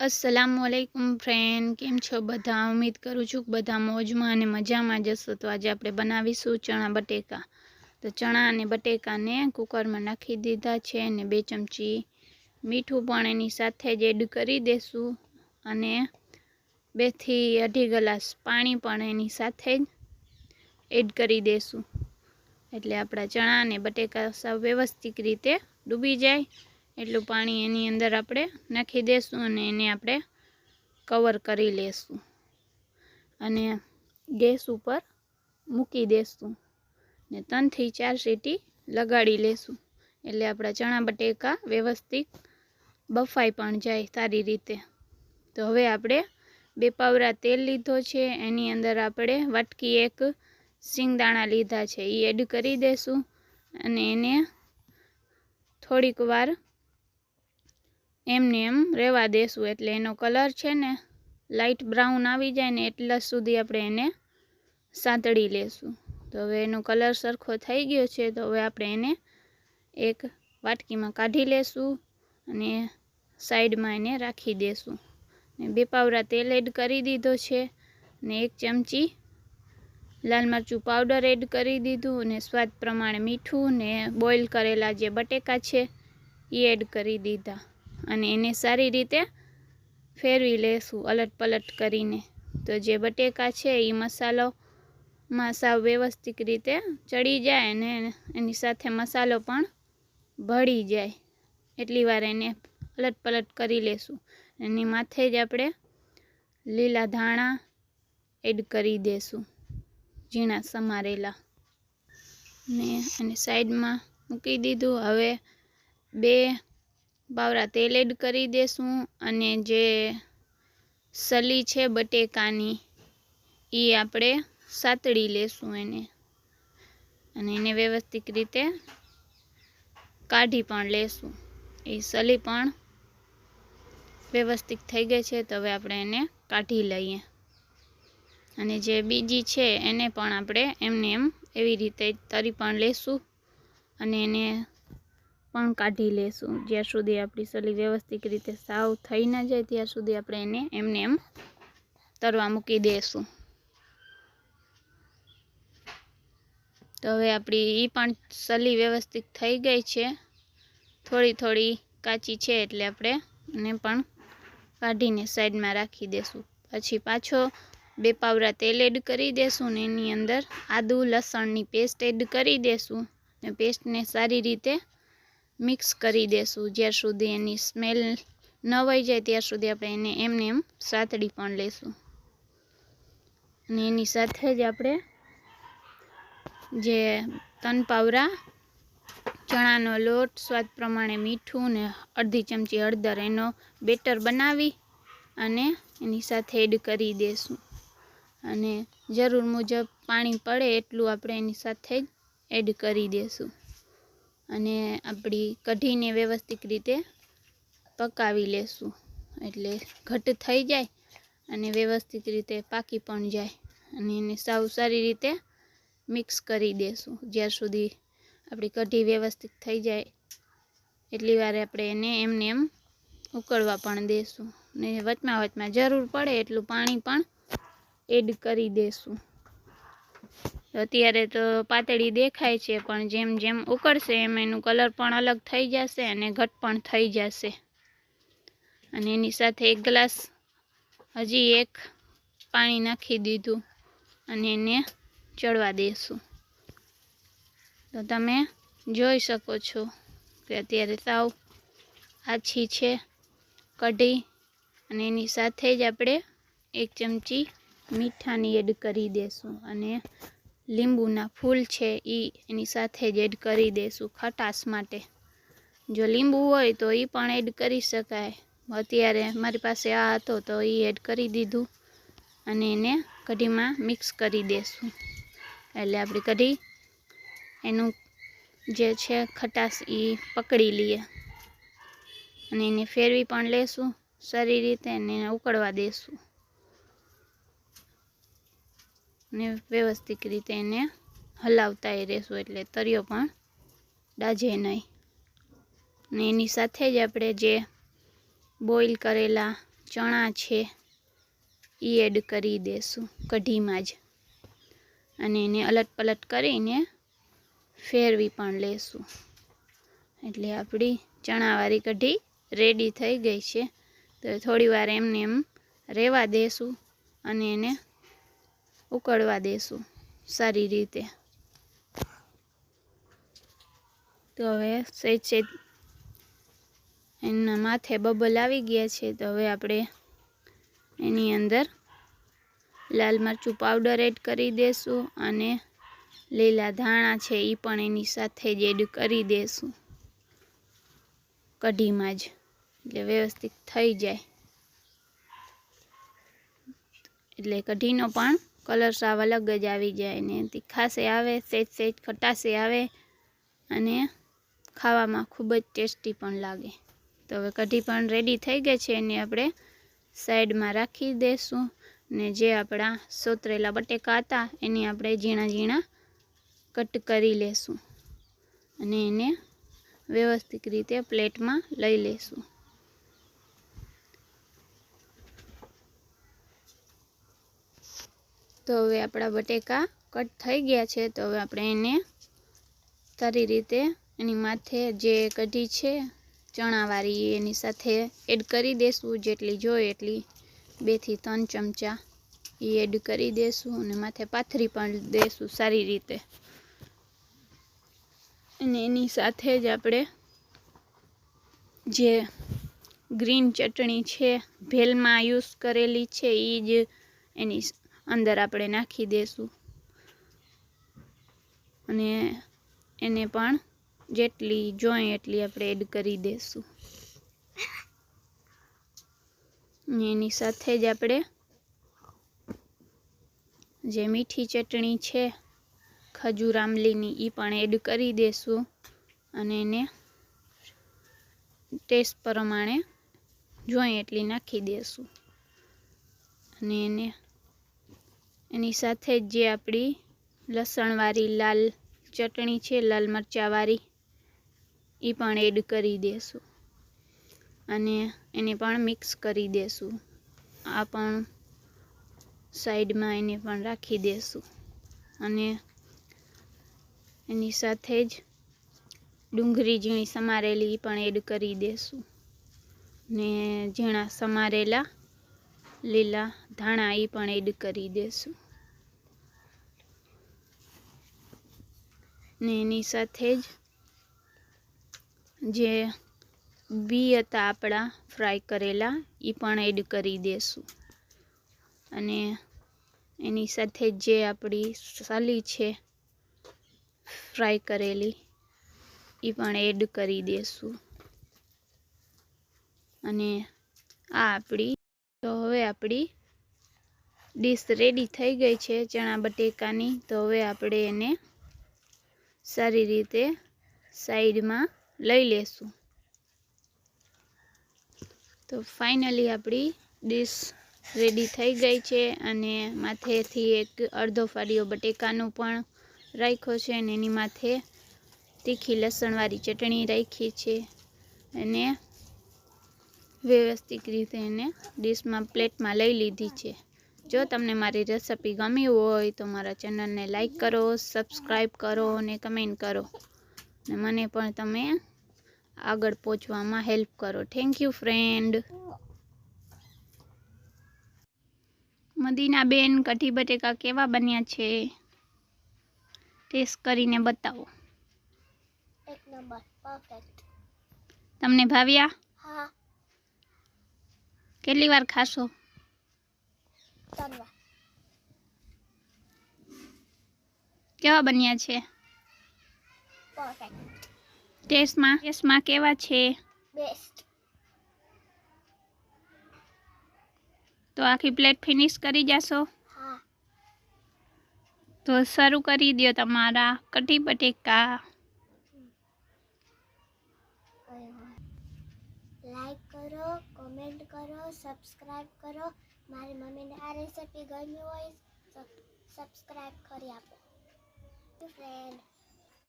અસલામુ અલૈકુમ friend કેમ છો બધા? ઉમેદ કરું છું કે બધા મોજમાં અને મજામાં જશો તો આજે આપણે બનાવીશું ચણા બટેકા. તો ચણા અને બટેકાને કુકરમાં નાખી દીધા છે અને બે ચમચી મીઠું પણ એની સાથે જ એડ કરી દેશું. અને બેથી અઢી ગ્લાસ પાણી પણ એની સાથે જ એડ કરી દેશું. એટલે આપણા ચણા અને બટેકા સાવ વ્યવસ્થિત રીતે ડૂબી જાય. એટલું પાણી એની અંદર આપણે નાખી દઈશું અને એને આપણે કવર કરી લેશું. અને ગેસ ઉપર મૂકી દઈશું ને ત્રણથી ચાર સીટી લગાડી લેશું. એટલે આપણા ચણા બટેકા વ્યવસ્થિત બફાઈ પણ જાય સારી રીતે. તો હવે આપણે બે પાવરા તેલ લીધો છે, એની અંદર આપણે વાટકી એક સિંગદાણા લીધા છે એ એડ કરી દઈશું અને એને થોડીક વાર એમને એમ રહેવા દેશું. એટલે એનો કલર છે ને લાઇટ બ્રાઉન આવી જાય ને એટલા સુધી આપણે એને સાંતળી લેશું. તો હવે એનો કલર સરખો થઈ ગયો છે, તો હવે આપણે એને એક વાટકીમાં કાઢી લેશું અને સાઈડમાં એને રાખી દેશું. ને બે પાવરા તેલ એડ કરી દીધો છે ને એક ચમચી લાલ મરચું પાવડર એડ કરી દીધું અને સ્વાદ પ્રમાણે મીઠું ને બોઇલ કરેલા જે બટેકા છે, એ એડ કરી દીધા. અને એને સારી રીતે ફેરવી લેશું અલટ પલટ કરીને. તો જે બટેકા છે એ મસાલોમાં સાવ વ્યવસ્થિત રીતે ચડી જાય અને એની સાથે મસાલો પણ ભળી જાય. એટલી વાર એને અલટ પલટ કરી લેશું. એની માથે જ આપણે લીલા ધાણા એડ કરી દેશું, ઝીણા સમારેલા. ને અને સાઈડમાં મૂકી દીધું. હવે બે બાવરા તેલ એડ કરી દેશું અને જે સલી છે બટેકાની એ આપણે સાતળી લેશું એને. અને એને વ્યવસ્થિત રીતે કાઢી પણ લેશું. એ સલી પણ વ્યવસ્થિત થઈ ગઈ છે, તો હવે આપણે એને કાઢી લઈએ. અને જે બીજી છે, એને પણ આપણે એમને એમ એવી રીતે તરી પણ લેશું અને એને પણ કાઢી લેશું. જ્યાં સુધી આપણી સલી વ્યવસ્થિત રીતે સાવ થઈ ના જાય, ત્યાં સુધી આપણે એને એમને એમ તરવા મૂકી દઈશું તો હવે આપણી એ પણ સલી વ્યવસ્થિત થઈ ગઈ છે. થોડી થોડી કાચી છે એટલે આપણે એને પણ કાઢીને સાઈડમાં રાખી દેશું. પછી પાછો બે પાવરા તેલ એડ કરી દેશું ને એની અંદર આદુ લસણની પેસ્ટ એડ કરી દેશું ને પેસ્ટને સારી રીતે મિક્સ કરી દેશું. જ્યાર સુધી એની સ્મેલ ન વહી જાય ત્યાર સુધી આપણે એને એમને એમ સાતડી પણ લેશું. અને એની સાથે જ આપણે જે તનપાવરા ચણાનો લોટ, સ્વાદ પ્રમાણે મીઠું ને અડધી ચમચી હળદર એનો બેટર બનાવી અને એની સાથે એડ કરી દેશું. અને જરૂર મુજબ પાણી પડે એટલું આપણે એની સાથે જ એડ કરી દેશું. અને આપણી કઢીને વ્યવસ્થિત રીતે પકાવી લેશું. એટલે ઘટ થઈ જાય અને વ્યવસ્થિત રીતે પાકી પણ જાય. અને એને સાવ સારી રીતે મિક્સ કરી દેશું. જ્યાર સુધી આપણી કઢી વ્યવસ્થિત થઈ જાય, એટલી વાર આપણે એને એમને એમ ઉકળવા પણ દેશું. ને વચમાં વચમાં જરૂર પડે એટલું પાણી પણ એડ કરી દેશું. અત્યારે તો પાતળી દેખાય છે, પણ જેમ જેમ ઉકળશે એમ એનું કલર પણ અલગ થઈ જશે અને ઘટ પણ થઈ જશે. અને એની સાથે એક ગ્લાસ હજી એક પાણી નાખી દીધું અને એને ચડવા દેશું. તો તમે જોઈ શકો છો કે અત્યારે સાવ આછી છે, કઢી અને એની સાથે જ આપણે એક ચમચી મીઠાની એડ કરી દેશું અને લીંબુના ફૂલ છે એ એની સાથે જ એડ કરી દઈશું ખટાશ માટે. જો લીંબુ હોય તો એ પણ એડ કરી શકાય. અત્યારે મારી પાસે આ હતો તો એ એડ કરી દીધું. અને એને કઢીમાં મિક્સ કરી દઈશું એટલે આપણી કઢી એનું જે છે ખટાશ એ પકડી લઈએ. અને એને ફેરવી પણ લેશું. સારી રીતે એને ઉકળવા દેશું. ને વ્યવસ્થિત રીતે એને હલાવતા રહેશું એટલે તરિયો પણ દાજે નહીં. ને એની સાથે જ આપણે જે બોઇલ કરેલા ચણા છે એ એડ કરી દેશું કઢીમાં જ. અને એને અલટ પલટ કરીને ફેરવી પણ લેશું. એટલે આપણી ચણાવાળી કઢી રેડી થઈ ગઈ છે. તો થોડી વાર એમને એમ રહેવા દેશું અને એને ઉકળવા દેશું સારી રીતે. તો હવે સહેજ સહેજ એના માથે બબલ આવી ગયા છે, તો હવે આપણે એની અંદર લાલ મરચું પાવડર એડ કરી દેશું અને લીલા ધાણા છે એ પણ એની સાથે જ એડ કરી દેશું. કઢીમાં જ, એટલે વ્યવસ્થિત થઈ જાય. એટલે કઢીનો પણ કલર સાવ અલગ જ આવી જાય ને તીખાશે આવે, સેજ સેજ ખટાશે આવે અને ખાવામાં ખૂબ જ ટેસ્ટી પણ લાગે. તો હવે કઢી પણ રેડી થઈ ગઈ છે એને આપણે સાઈડમાં રાખી દઈશું ને જે આપણા સોતરેલા બટેકા હતા એને આપણે ઝીણા ઝીણા કટ કરી લેશું અને એને વ્યવસ્થિત રીતે પ્લેટમાં લઈ લેશું. તો હવે આપણા બટેકા કટ થઈ ગયા છે, તો હવે આપણે એને સારી રીતે એની માથે જે કઢી છે ચણાવાળી એની સાથે એડ કરી દેશું, જેટલી જોઈએ એટલી બેથી ત્રણ ચમચા એ એડ કરી દેશું અને માથે પાથરી પણ દેશું સારી રીતે. અને એની સાથે જ આપણે જે ગ્રીન ચટણી છે, ભેલમાં યુઝ કરેલી છે એ જ એની અંદર આપણે નાખી દેશું. અને એને પણ જેટલી જોઈએ એટલી આપણે એડ કરી અને એની સાથે જ આપણે જે મીઠી ચટણી છે, ખજૂર આંબલીની એ પણ એડ કરી દેશું. અને એને ટેસ્ટ પ્રમાણે જોઈએ એટલી નાખી દેશું. અને એને એની સાથે જ આપણી લસણવાળી લાલ ચટણી છે, લાલ મરચાંવાળી એ પણ એડ કરી દેશું. અને એને પણ મિક્સ કરી દેશું. આ પણ સાઈડમાં એને પણ રાખી દેશું. અને એની સાથે જ ડુંગળી ઝીણી સમારેલી પણ એડ કરી દેશું. ને ઝીણા સમારેલા લીલા ધાણા એ પણ એડ કરી દેશું. ને એની સાથે જ જે બી હતા આપણા ફ્રાય કરેલા એ પણ એડ કરી દેશું. અને એની સાથે જે આપણી સાલી છે, ફ્રાય કરેલી એ પણ એડ કરી દેશું. અને આ આપણી, તો હવે આપણી ડીશ રેડી થઈ ગઈ છે ચણા બટેકાની, તો હવે આપણે એને સારી રીતે સાઈડમાં લઈ લેશું. તો ફાઇનલી આપણી ડીશ રેડી થઈ ગઈ છે અને માથેથી એક અડધો ફાડીઓ બટેકાનું પણ રાખ્યો છે અને એની માથે તીખી લસણવાળી ચટણી રાખી છે અને વ્યવસ્થિત રીતે એને ડીશમાં પ્લેટમાં લઈ લીધી છે. જો તમને મારી રેસિપી ગમી હોય તો મારા ચેનલને લાઈક કરો સબસ્ક્રાઈબ કરો અને કમેન્ટ કરો. ને મને પણ તમે આગળ પહોંચવામાં હેલ્પ કરો. થેન્ક યુ ફ્રેન્ડ મદીના બેન કઢી બટેકા કેવા બન્યા છે? ટેસ્ટ કરીને બતાવો. એક નંબર પરફેક્ટ તમને ભાવ્યા? હા. કેટલી વાર ખાશો? તનવા કેવા બન્યા છે? પરફેક્ટ ટેસ્ટમાં? ટેસ્ટમાં કેવા છે? બેસ્ટ તો આખી પ્લેટ ફિનિશ કરી જશો? હા. તો શરૂ કરી દો તમારા કઢી બટેકા લાઈક કરો કોમેન્ટ કરો સબસ્ક્રાઇબ કરો. મારી મમ્મીને આ રેસિપી ગમી હોય તો સબસ્ક્રાઇબ કરી આપો. ફ્રેન્ડ